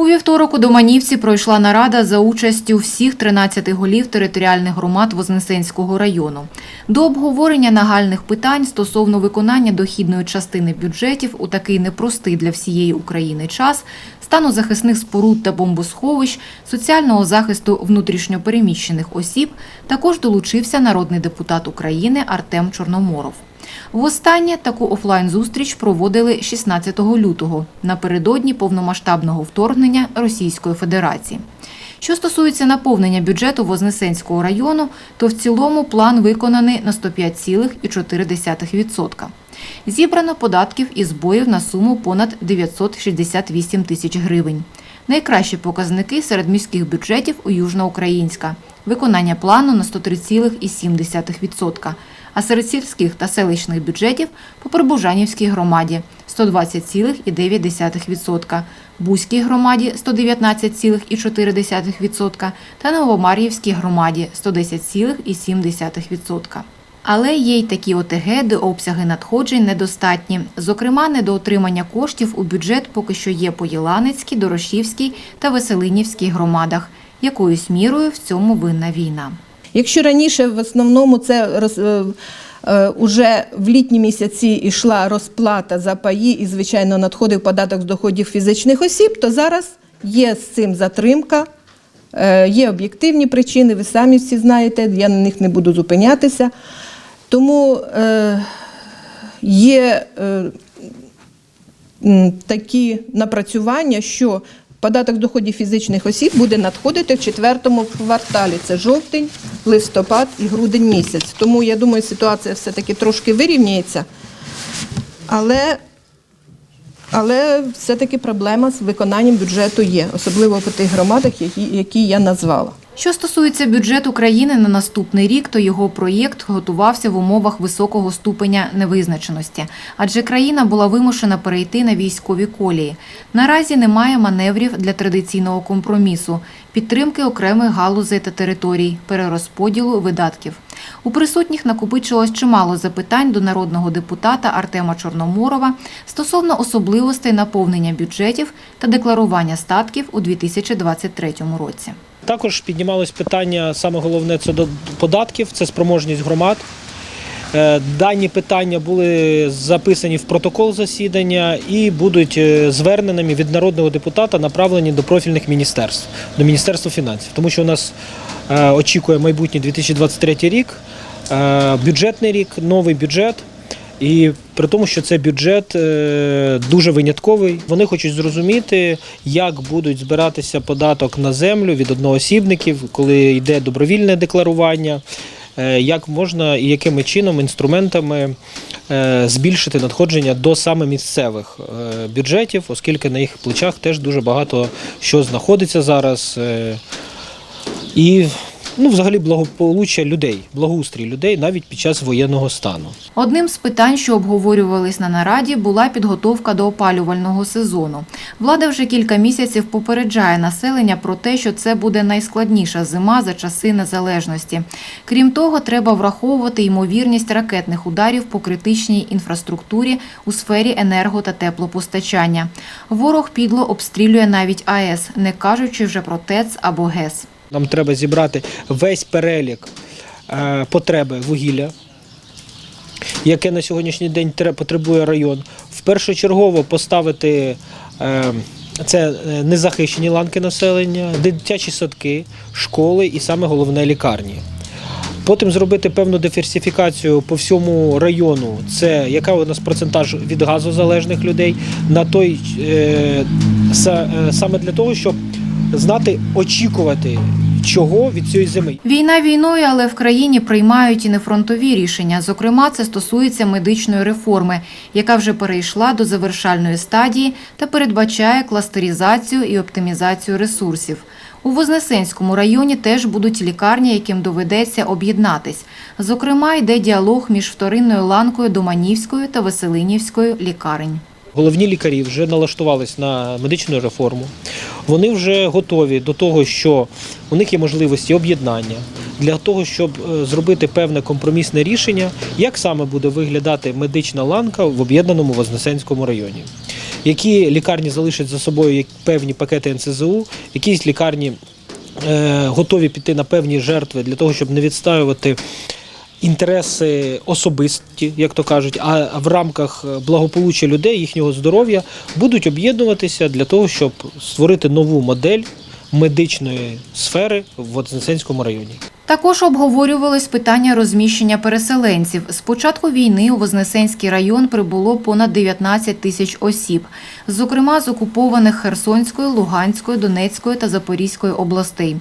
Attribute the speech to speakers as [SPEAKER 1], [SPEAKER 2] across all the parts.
[SPEAKER 1] У вівторок у Доманівці пройшла нарада за участю всіх 13 голів територіальних громад Вознесенського району. До обговорення нагальних питань стосовно виконання дохідної частини бюджетів у такий непростий для всієї України час, стану захисних споруд та бомбосховищ, соціального захисту внутрішньопереміщених осіб також долучився народний депутат України Артем Чорноморов. Востаннє таку офлайн-зустріч проводили 16 лютого напередодні повномасштабного вторгнення Російської Федерації. Що стосується наповнення бюджету Вознесенського району, то в цілому план виконаний на 105,4%. Зібрано податків і збоїв на суму понад 968 тисяч гривень. Найкращі показники серед міських бюджетів у Южноукраїнська. Виконання плану на 103,7%, а серед сільських та селищних бюджетів по Прибужанівській громаді 120,9%, Бузькій громаді 119,4% та Новомар'ївській громаді 110,7%. Але є й такі ОТГ, де обсяги надходжень недостатні. Зокрема, недоотримання коштів у бюджет поки що є по Єланицькій, Дорошівській та Веселинівській громадах. Якоюсь мірою в цьому винна війна.
[SPEAKER 2] Якщо раніше в основному це роз, е, е, уже в літні місяці йшла розплата за паї і, звичайно, надходив податок з доходів фізичних осіб, то зараз є з цим затримка, е, є об'єктивні причини, ви самі всі знаєте, я на них не буду зупинятися. Тому є такі напрацювання, що податок доходів фізичних осіб буде надходити в четвертому кварталі. Це жовтень, листопад і грудень місяць. Тому я думаю, ситуація все-таки трошки вирівняється. Але, але все-таки проблема з виконанням бюджету є, особливо по тих громадах, які, які я назвала.
[SPEAKER 1] Що стосується бюджету країни на наступний рік, то його проєкт готувався в умовах високого ступеня невизначеності, адже країна була вимушена перейти на військові колії. Наразі немає маневрів для традиційного компромісу, підтримки окремих галузей та територій, перерозподілу видатків. У присутніх накопичилось чимало запитань до народного депутата Артема Чорноморова стосовно особливостей наповнення бюджетів та декларування статків у 2023 році.
[SPEAKER 3] Також піднімалось питання, саме головне це до податків, це спроможність громад. Е, Дані питання були записані в протокол засідання і будуть е, зверненими від народного депутата направлені до профільних міністерств, до Міністерства фінансів. Тому що у нас е, очікує майбутній 2023 рік, бюджетний рік, новий бюджет. І при тому, що це бюджет е, дуже винятковий, вони хочуть зрозуміти, як будуть збиратися податок на землю від одноосібників, коли йде добровільне декларування, е, як можна і якими чином інструментами е, збільшити надходження до саме місцевих бюджетів, оскільки на їх плечах теж дуже багато що знаходиться зараз. І ну, взагалі благополуччя людей, благоустрій людей навіть під час воєнного стану.
[SPEAKER 1] Одним з питань, що обговорювались на нараді, була підготовка до опалювального сезону. Влада вже кілька місяців попереджає населення про те, що це буде найскладніша зима за часи незалежності. Крім того, треба враховувати ймовірність ракетних ударів по критичній інфраструктурі у сфері енерго та теплопостачання. Ворог підло обстрілює навіть АЕС, не кажучи вже про ТЕЦ або ГЕС.
[SPEAKER 3] Нам треба зібрати весь перелік е, потреби вугілля, яке на сьогоднішній день потребує район. Впершочергово поставити е, це е, незахищені ланки населення, дитячі садки, школи і саме головне лікарні. Потім зробити певну диверсифікацію по всьому району. Це яка у нас процентаж від газозалежних людей на той са- саме для того, щоб знати, очікувати чого від цієї зими.
[SPEAKER 1] Війна війною, але в країні приймають і нефронтові рішення. Зокрема, це стосується медичної реформи, яка вже перейшла до завершальної стадії та передбачає кластеризацію і оптимізацію ресурсів. У Вознесенському районі теж будуть лікарні, яким доведеться об'єднатись. Зокрема, йде діалог між вторинною ланкою Доманівською та Веселинівською лікарень.
[SPEAKER 3] Головні лікарі вже налаштувались на медичну реформу. Вони вже готові до того, що у них є можливості об'єднання для того, щоб е, зробити певне компромісне рішення, як саме буде виглядати медична ланка в об'єднаному Вознесенському районі. які лікарні залишать за собою певні пакети НСЗУ, якісь лікарні е, готові піти на певні жертви для того, щоб не відстоювати інтереси особисті, як то кажуть, а в рамках е, благополуччя людей, їхнього здоров'я будуть об'єднуватися для того, щоб створити нову модель медичної сфери в Вознесенському районі.
[SPEAKER 1] Також обговорювалось питання розміщення переселенців. З початку війни у Вознесенський район прибуло понад 19 тисяч осіб, зокрема з окупованих Херсонської, Луганської, Донецької та Запорізької областей.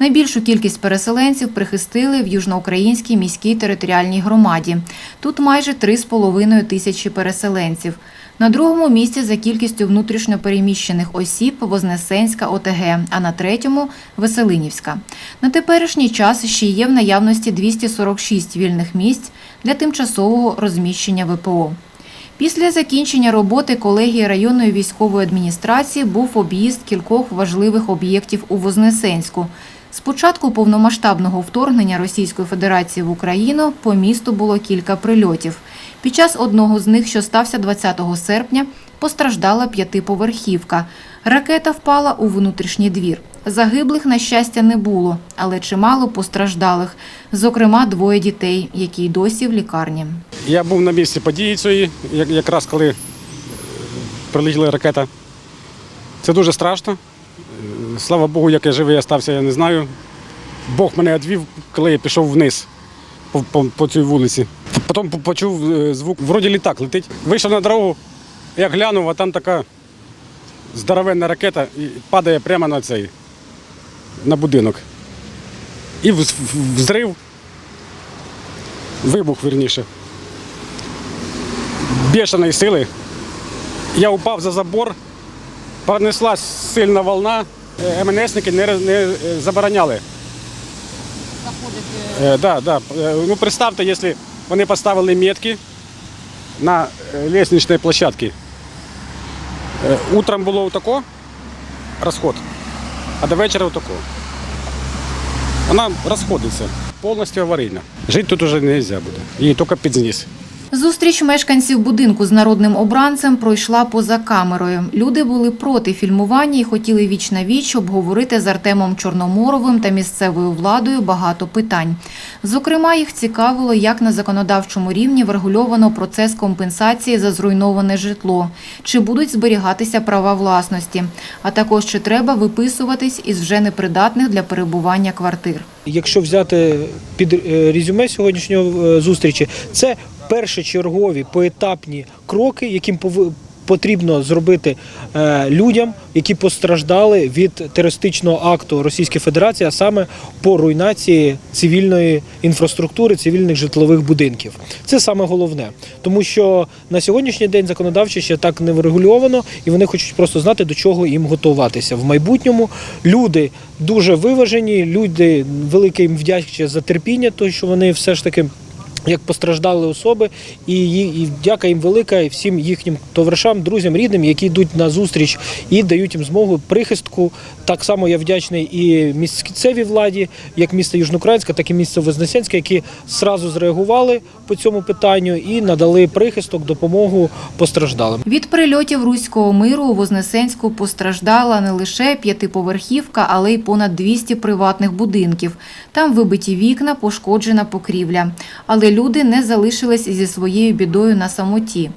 [SPEAKER 1] Найбільшу кількість переселенців прихистили в Южноукраїнській міській територіальній громаді. Тут майже 3,5 тисячі переселенців. На другому місці за кількістю внутрішньо переміщених осіб Вознесенська ОТГ, а на третьому Веселинівська. На теперішній час ще є в наявності 246 вільних місць для тимчасового розміщення ВПО. Після закінчення роботи колегії районної військової адміністрації був об'їзд кількох важливих об'єктів у Вознесенську. З початку повномасштабного вторгнення Російської Федерації в Україну по місту було кілька прильотів. Під час одного з них, що стався 20 серпня, постраждала п'ятиповерхівка. Ракета впала у внутрішній двір. Загиблих, на щастя, не було, але чимало постраждалих, зокрема двоє дітей, які досі в лікарні.
[SPEAKER 4] Я був на місці події цієї, як- якраз коли прилетіла ракета. Це дуже страшно. Е, Слава Богу, як я живий остався, я не знаю. Бог мене відвів, коли я пішов вниз по, по, по цій вулиці. Потім почув е, звук, вроді літак летить. Вийшов на дорогу, як глянув, а там така здоровенна ракета і падає прямо на цей, на будинок. І взрив, вибух вірніше бешеної сили. Я упав за забор, пронеслась сильна волна. Е, МНСники не, не е, забороняли. Е, да, да. Ну, представте, якщо вони поставили метки на лестничній площадці. Утром було отако розход, а до вечора отако. Вона розходиться, повністю аварійна. Жити тут вже не можна буде. Її тільки під зніс.
[SPEAKER 1] Зустріч мешканців будинку з народним обранцем пройшла поза камерою. Люди були проти фільмування і хотіли віч на віч обговорити з Артемом Чорноморовим та місцевою владою багато питань. Зокрема, їх цікавило, як на законодавчому рівні врегульовано процес компенсації за зруйноване житло, чи будуть зберігатися права власності, а також чи треба виписуватись із вже непридатних для перебування квартир.
[SPEAKER 3] Якщо взяти під е, резюме сьогоднішнього е, зустрічі, це першочергові поетапні кроки, яким потрібно зробити е, людям, які постраждали від терористичного акту Російської Федерації, а саме по руйнації цивільної інфраструктури, цивільних житлових будинків. Це саме головне, тому що на сьогоднішній день законодавчо ще так не врегульовано, і вони хочуть просто знати, до чого їм готуватися в майбутньому. Люди дуже виважені, люди велике їм вдячні за терпіння, тому що вони все ж таки. Як постраждали особи, і, і дяка їм велика і всім їхнім товаришам, друзям, рідним, які йдуть на зустріч і дають їм змогу прихистку. Так само я вдячний і місцевій владі, як місто Южноукраїнська, так і місто Вознесенське, які зразу зреагували по цьому питанню і надали прихисток, допомогу постраждалим.
[SPEAKER 1] Від прильотів руського миру у Вознесенську постраждала не лише п'ятиповерхівка, але й понад 200 приватних будинків. Там вибиті вікна, пошкоджена покрівля. Але люди не залишились зі своєю бідою на самоті.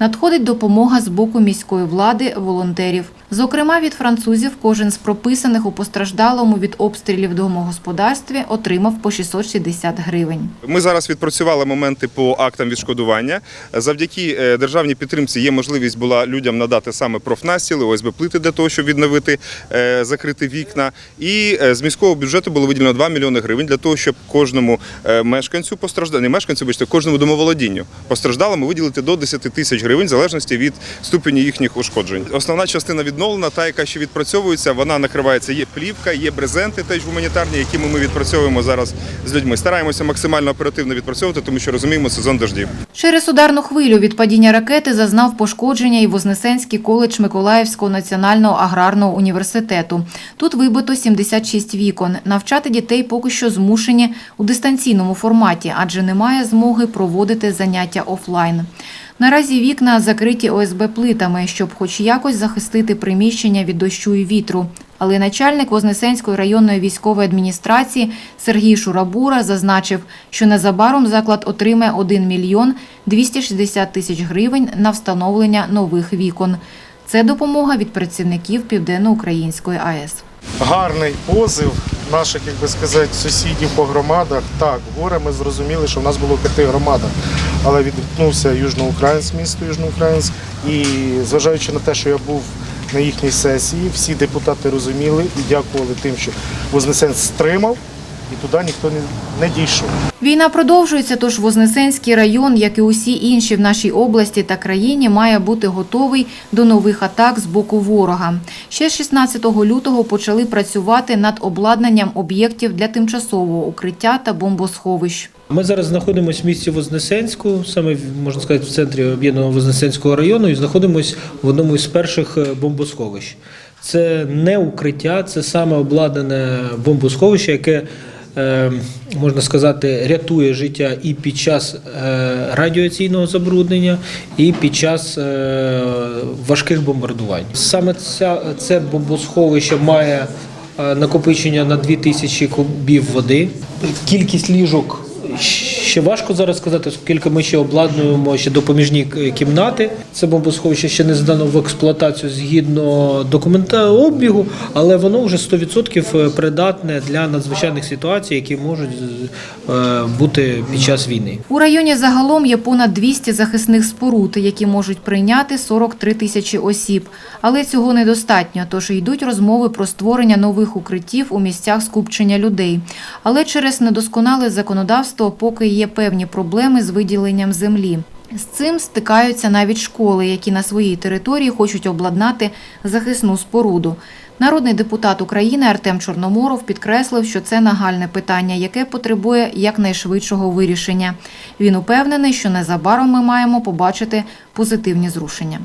[SPEAKER 1] Надходить допомога з боку міської влади, волонтерів. Зокрема, від французів кожен з прописаних у постраждалому від обстрілів домогосподарстві отримав по 660 гривень.
[SPEAKER 5] Ми зараз відпрацювали моменти по актам відшкодування. Завдяки е, державній підтримці є можливість була людям надати саме профнастіли, ОСБ плити для того, щоб відновити е, закрити вікна. І е, з міського бюджету було виділено 2 мільйони гривень для того, щоб кожному мешканцю постраждалому, не мешканцю, бачите, кожному домоволодінню постраждалому виділити до 10 тисяч гривень в залежності від ступені їхніх ушкоджень. Основна частина відновлена, та яка ще відпрацьовується, вона накривається. Є плівка, є брезенти, теж гуманітарні, якими ми відпрацьовуємо зараз з людьми. Стараємося максимально оперативно відпрацьовувати, тому що розуміємо сезон дождів.
[SPEAKER 1] Через ударну хвилю від падіння ракети зазнав пошкодження і Вознесенський коледж Миколаївського національного аграрного університету. Тут вибито 76 вікон. Навчати дітей поки що змушені у дистанційному форматі, адже немає змоги проводити заняття офлайн. Наразі вікна закриті ОСБ плитами, щоб хоч якось захистити приміщення від дощу і вітру. Але начальник Вознесенської районної військової адміністрації Сергій Шурабура зазначив, що незабаром заклад отримає 1 мільйон 260 тисяч гривень на встановлення нових вікон. Це допомога від працівників Південноукраїнської АЕС.
[SPEAKER 6] гарний позив наших, як би сказати, сусідів по громадах. Так, горе ми зрозуміли, що в нас було п'яти громадах, але відгукнувся Южноукраїнськ, місто Южноукраїнськ. І зважаючи на те, що я був на їхній сесії, всі депутати розуміли і дякували тим, що Вознесенськ стримав, і туди ніхто не, не дійшов.
[SPEAKER 1] Війна продовжується, тож Вознесенський район, як і усі інші в нашій області та країні, має бути готовий до нових атак з боку ворога. Ще з 16 лютого почали працювати над обладнанням об'єктів для тимчасового укриття та бомбосховищ.
[SPEAKER 3] Ми зараз знаходимося в місті Вознесенську, саме в- можна сказати, в центрі об'єднаного Вознесенського району, і знаходимося в одному із перших е, бомбосховищ. Це не укриття, це саме обладнане бомбосховище, яке можна сказати, рятує життя і під час е, радіаційного забруднення, і під час е, важких бомбардувань. Саме ця, це бомбосховище має е, накопичення на 2000 кубів води. Кількість ліжок ще важко зараз сказати, оскільки ми ще обладнуємо ще допоміжні кімнати. Це бомбосховище ще не здано в експлуатацію згідно документа обігу, але воно вже 100% придатне для надзвичайних ситуацій, які можуть е, бути під час війни.
[SPEAKER 1] У районі загалом є понад 200 захисних споруд, які можуть прийняти 43 тисячі осіб. Але цього недостатньо, тож йдуть розмови про створення нових укриттів у місцях скупчення людей. Але через недосконале законодавство поки певні проблеми з виділенням землі. З цим стикаються навіть школи, які на своїй території хочуть обладнати захисну споруду. Народний депутат України Артем Чорноморов підкреслив, що це нагальне питання, яке потребує якнайшвидшого вирішення. Він упевнений, що незабаром ми маємо побачити позитивні зрушення.